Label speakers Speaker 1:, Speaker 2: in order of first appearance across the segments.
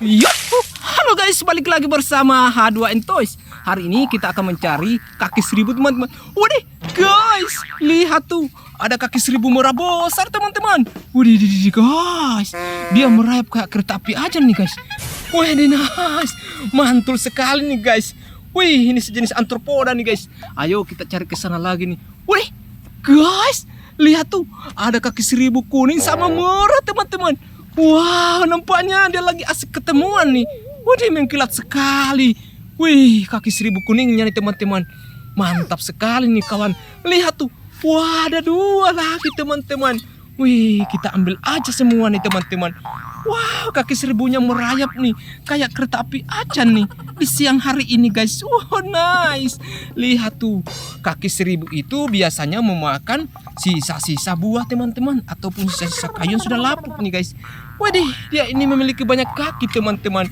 Speaker 1: Yuhu! Halo guys, balik lagi bersama H2N Toys. Hari ini kita akan mencari kaki seribu teman-teman. Waduh, guys, lihat tuh. Ada kaki seribu merah besar teman-teman. Waduh, guys. Dia merayap kayak kereta api aja nih guys. Wih, nice. Mantul sekali nih guys. Wih, ini sejenis antropoda nih guys. Ayo kita cari ke sana lagi nih. Wih, guys. Lihat tuh, ada kaki seribu kuning sama merah teman-teman. Wow, nampaknya dia lagi asik ketemuan nih. Wah, dia mengkilat sekali. Wih, kaki seribu kuningnya nih teman-teman. Mantap sekali nih kawan. Lihat tuh. Wah, ada dua lagi teman-teman. Wih, kita ambil aja semua nih teman-teman. Wow, kaki seribunya merayap nih. Kayak kereta api aja nih. Di siang hari ini guys. Wow, nice. Lihat tuh. Kaki seribu itu biasanya memakan sisa-sisa buah teman-teman. Ataupun sisa-sisa kayu yang sudah lapuk nih guys. Waduh, dia ini memiliki banyak kaki teman-teman.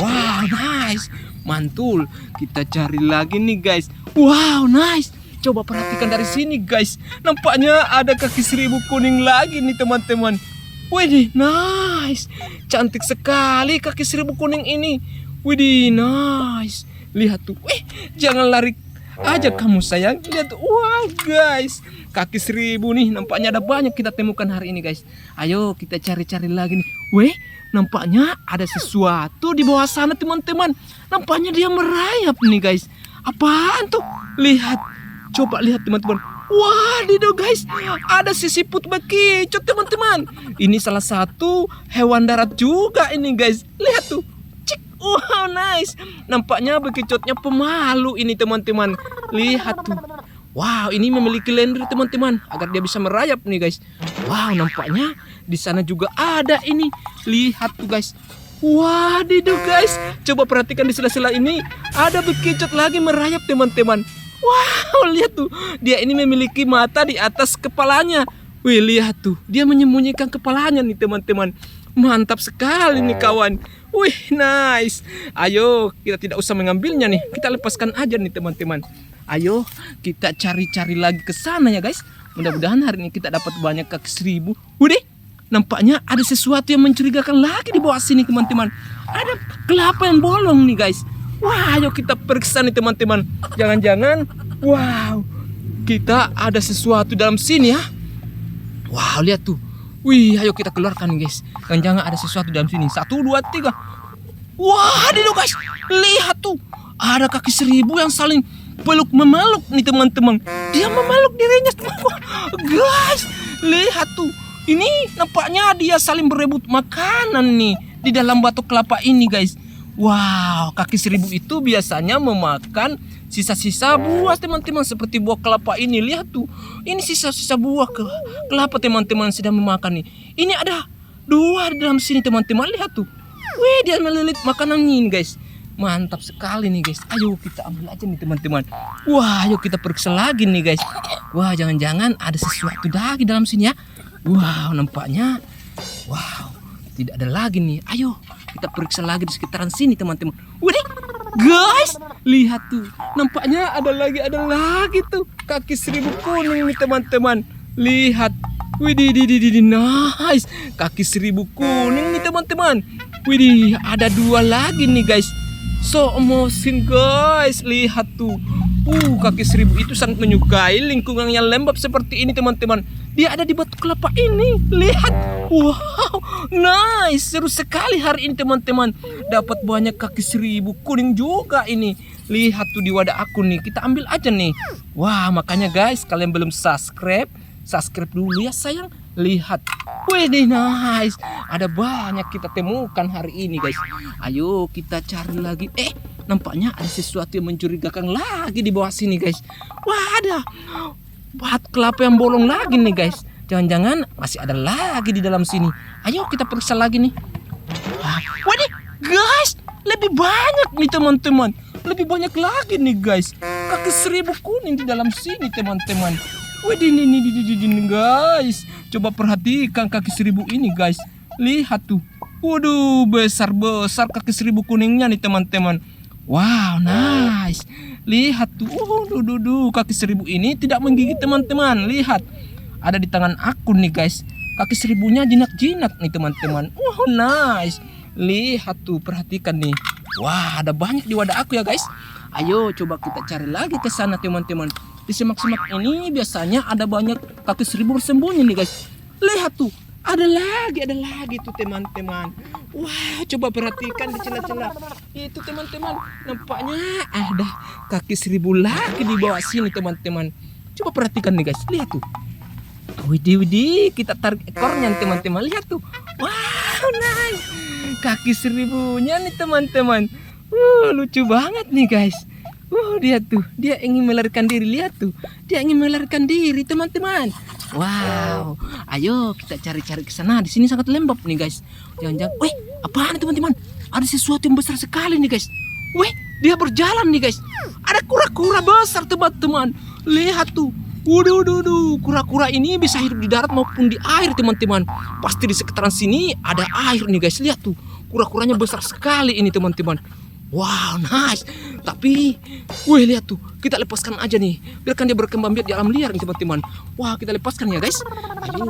Speaker 1: Wow, nice. Mantul. Kita cari lagi nih guys. Wow, nice. Coba perhatikan dari sini guys. Nampaknya ada kaki seribu kuning lagi nih teman-teman. Widih, nice. Cantik sekali kaki seribu kuning ini. Widih, nice. Lihat tuh. Wih, jangan lari aja kamu sayang. Lihat tuh. Wah, guys. Kaki seribu nih. Nampaknya ada banyak kita temukan hari ini, guys. Ayo kita cari-cari lagi nih. Wih, nampaknya ada sesuatu di bawah sana, teman-teman. Nampaknya dia merayap nih, guys. Apaan tuh? Lihat. Coba lihat, teman-teman. Wah, Dido guys, ada sisiput bekicot teman-teman. Ini salah satu hewan darat juga ini guys. Lihat tuh. Cik, wow nice. Nampaknya bekicotnya pemalu ini teman-teman. Lihat tuh. Wow, ini memiliki lendir teman-teman agar dia bisa merayap nih guys. Wow, nampaknya di sana juga ada ini. Lihat tuh guys. Wah, Dido guys. Coba perhatikan di sela-sela ini ada bekicot lagi merayap teman-teman. Wow, lihat tuh. Dia ini memiliki mata di atas kepalanya. Wih, lihat tuh. Dia menyembunyikan kepalanya nih, teman-teman. Mantap sekali nih, kawan. Wih, nice. Ayo, kita tidak usah mengambilnya nih. Kita lepaskan aja nih, teman-teman. Ayo, kita cari-cari lagi ke sana ya, guys. Mudah-mudahan hari ini kita dapat banyak kaki seribu. Udah, nampaknya ada sesuatu yang mencurigakan lagi di bawah sini, teman-teman. Ada kelapa yang bolong nih, guys. Wah, ayo kita periksa nih teman-teman. Jangan-jangan, wow, kita ada sesuatu dalam sini ya. Wow, lihat tuh. Wih, ayo kita keluarkan guys. Jangan-jangan ada sesuatu dalam sini. Satu, dua, tiga. Wah, Dino guys, lihat tuh. Ada kaki seribu yang saling peluk memeluk nih teman-teman. Dia memeluk dirinya Guys, lihat tuh. Ini nampaknya dia saling berebut makanan nih di dalam batu kelapa ini guys. Wow, kaki seribu itu biasanya memakan sisa-sisa buah teman-teman seperti buah kelapa ini. Lihat tuh, ini sisa-sisa buah ke kelapa teman-teman sedang memakan nih. Ini ada dua di dalam sini teman-teman. Lihat tuh, wih dia melilit makanan ini guys. Mantap sekali nih guys. Ayo kita ambil aja nih teman-teman. Wah, ayo kita periksa lagi nih guys. Wah, jangan-jangan ada sesuatu lagi dalam sini ya. Wow, nampaknya. Wow, tidak ada lagi nih. Ayo kita periksa lagi di sekitaran sini teman-teman. Waduh, guys, lihat tuh. Nampaknya ada lagi, ada lagi tuh kaki seribu kuning nih teman-teman. Lihat, widih, di, di, di, nice. Kaki seribu kuning nih teman-teman. Widih, ada dua lagi nih guys. So amazing guys, lihat tuh. Uh, kaki seribu itu sangat menyukai lingkungan yang lembab seperti ini teman-teman. Dia ada di batu kelapa ini. Lihat. Wow, nice. Seru sekali hari ini teman-teman. Dapat banyak kaki seribu kuning juga ini. Lihat tuh di wadah aku nih. Kita ambil aja nih. Wah, makanya guys, kalian belum subscribe, subscribe dulu ya sayang. Lihat. Wih, nice. Ada banyak kita temukan hari ini guys. Ayo kita cari lagi. Eh, nampaknya ada sesuatu yang mencurigakan lagi di bawah sini guys. Wah, ada Bat kelapa yang bolong lagi nih guys. Jangan-jangan masih ada lagi di dalam sini. Ayo kita periksa lagi nih. Wah, Waduh, guys, lebih banyak nih teman-teman. Lebih banyak lagi nih guys. Kaki seribu kuning di dalam sini teman-teman. Waduh, ini, ini, ini, ini, guys. Coba perhatikan kaki seribu ini guys. Lihat tuh. Waduh, besar-besar kaki seribu kuningnya nih teman-teman. Wow, nice. Lihat tuh, oh, duh, duh, duh. kaki seribu ini tidak menggigit teman-teman. Lihat, ada di tangan aku nih guys. Kaki seribunya jinak-jinak nih teman-teman. Wow, nice. Lihat tuh, perhatikan nih. Wah, ada banyak di wadah aku ya guys. Ayo coba kita cari lagi ke sana teman-teman. Di semak-semak ini biasanya ada banyak kaki seribu bersembunyi nih guys. Lihat tuh, ada lagi, ada lagi tuh teman-teman. Wah, coba perhatikan di celah-celah. Itu teman-teman, nampaknya ada kaki seribu lagi di bawah sini teman-teman. Coba perhatikan nih guys, lihat tuh. Widih, widih, kita tarik ekornya teman-teman. Lihat tuh. Wow, nice. Kaki seribunya nih teman-teman. Uh, lucu banget nih guys. Uh, dia tuh, dia ingin melarikan diri. Lihat tuh, dia ingin melarikan diri teman-teman. Wow, ayo kita cari-cari ke sana. Di sini sangat lembab nih guys. Jangan-jangan, wih, apaan teman-teman? Ada sesuatu yang besar sekali nih guys. Wih, dia berjalan nih guys. Ada kura-kura besar teman-teman. Lihat tuh. Waduh. Kura-kura ini bisa hidup di darat maupun di air teman-teman. Pasti di sekitaran sini ada air nih guys. Lihat tuh. Kura-kuranya besar sekali ini teman-teman. Wow, nice. Tapi, wih lihat tuh, kita lepaskan aja nih. Biarkan dia berkembang biak di alam liar nih teman-teman. Wah, kita lepaskan ya guys. Ayo,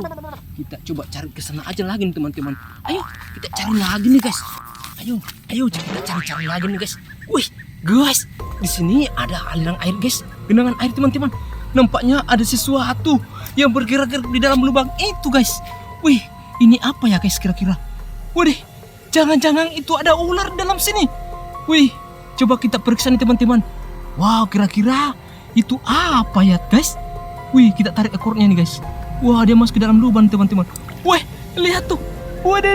Speaker 1: kita coba cari ke sana aja lagi nih teman-teman. Ayo, kita cari lagi nih guys. Ayo, ayo kita cari-cari lagi nih guys. Wih, guys, di sini ada aliran air guys. Genangan air teman-teman. Nampaknya ada sesuatu yang bergerak-gerak di dalam lubang itu guys. Wih, ini apa ya guys kira-kira? Waduh, jangan-jangan itu ada ular dalam sini. Wih, coba kita periksa nih teman-teman. Wow, kira-kira itu apa ya guys? Wih, kita tarik ekornya nih guys. Wah, dia masuk ke dalam lubang teman-teman. Wih, lihat tuh. Waduh,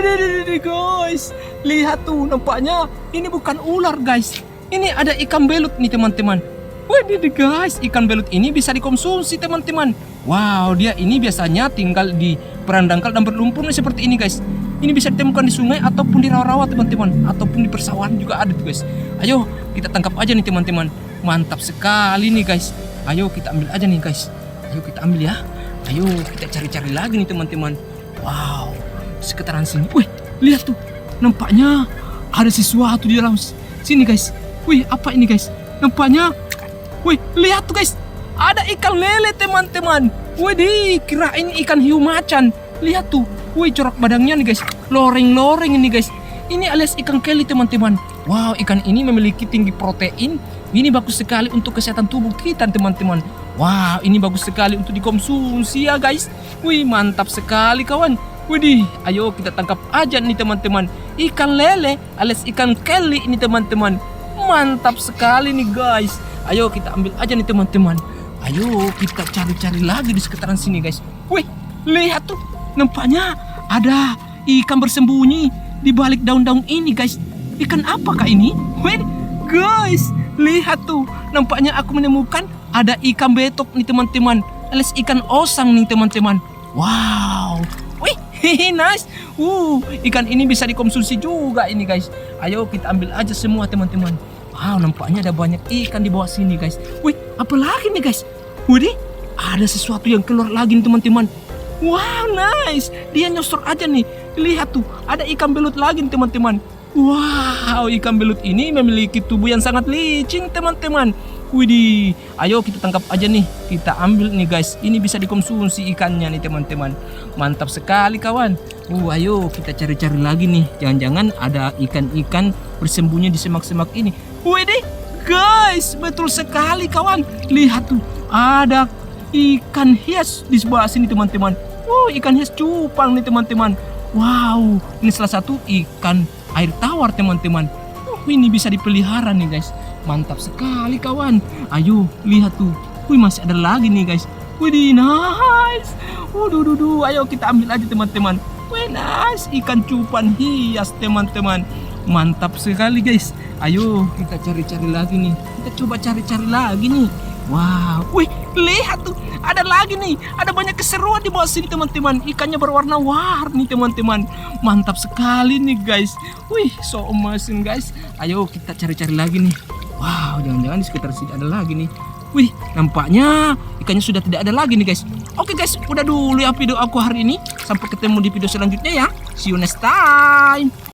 Speaker 1: guys. Lihat tuh, nampaknya ini bukan ular guys. Ini ada ikan belut nih teman-teman. Waduh guys, ikan belut ini bisa dikonsumsi teman-teman. Wow, dia ini biasanya tinggal di perandangkal dan berlumpur seperti ini guys. Ini bisa ditemukan di sungai ataupun di rawa-rawa teman-teman, ataupun di persawahan juga ada tuh guys. Ayo kita tangkap aja nih teman-teman. Mantap sekali nih guys. Ayo kita ambil aja nih guys. Ayo kita ambil ya. Ayo kita cari-cari lagi nih teman-teman. Wow, sekitaran sini. Wih, lihat tuh. Nampaknya ada sesuatu di dalam sini guys. Wih, apa ini guys? Nampaknya Wih, lihat tuh guys. Ada ikan lele teman-teman. Wih, kirain ikan hiu macan. Lihat tuh. Wih, corak badannya nih guys. Loreng-loreng ini guys. Ini alias ikan keli teman-teman. Wow, ikan ini memiliki tinggi protein. Ini bagus sekali untuk kesehatan tubuh kita teman-teman. Wow, ini bagus sekali untuk dikonsumsi ya guys. Wih, mantap sekali kawan. Widih, ayo kita tangkap aja nih teman-teman. Ikan lele alias ikan keli ini teman-teman. Mantap sekali nih guys. Ayo kita ambil aja nih teman-teman. Ayo kita cari-cari lagi di sekitaran sini guys. Wih, lihat tuh. Nampaknya ada ikan bersembunyi di balik daun-daun ini guys. Ikan apakah ini? Wih, guys, lihat tuh. Nampaknya aku menemukan ada ikan betok nih teman-teman. Alias ikan osang nih teman-teman. Wow. Wih, nice. Uh, ikan ini bisa dikonsumsi juga ini guys. Ayo kita ambil aja semua teman-teman. Wow, nampaknya ada banyak ikan di bawah sini, guys. Wih, apa lagi nih, guys? Widih, ada sesuatu yang keluar lagi nih, teman-teman. Wow, nice. Dia nyosor aja nih. Lihat tuh, ada ikan belut lagi nih, teman-teman. Wow, ikan belut ini memiliki tubuh yang sangat licin, teman-teman. Widih, ayo kita tangkap aja nih. Kita ambil nih guys. Ini bisa dikonsumsi ikannya nih teman-teman. Mantap sekali kawan. Uh, ayo kita cari-cari lagi nih. Jangan-jangan ada ikan-ikan bersembunyi di semak-semak ini. Widih, guys, betul sekali kawan. Lihat tuh, ada ikan hias di sebelah sini teman-teman. Wow, ikan hias cupang nih teman-teman. Wow, ini salah satu ikan air tawar teman-teman. Uh, ini bisa dipelihara nih guys. Mantap sekali kawan. Ayo lihat tuh. Wih masih ada lagi nih guys. Wih nice. Waduh, duh, duh. ayo kita ambil aja teman-teman. Wih nice. Ikan cupan hias teman-teman. Mantap sekali guys. Ayo kita cari-cari lagi nih. Kita coba cari-cari lagi nih. Wow, wih lihat tuh ada lagi nih, ada banyak keseruan di bawah sini teman-teman. Ikannya berwarna warni teman-teman. Mantap sekali nih guys. Wih, so amazing guys. Ayo kita cari-cari lagi nih. Wow, jangan-jangan di sekitar sini ada lagi nih. Wih, nampaknya ikannya sudah tidak ada lagi nih guys. Oke guys, udah dulu ya video aku hari ini. Sampai ketemu di video selanjutnya ya. See you next time.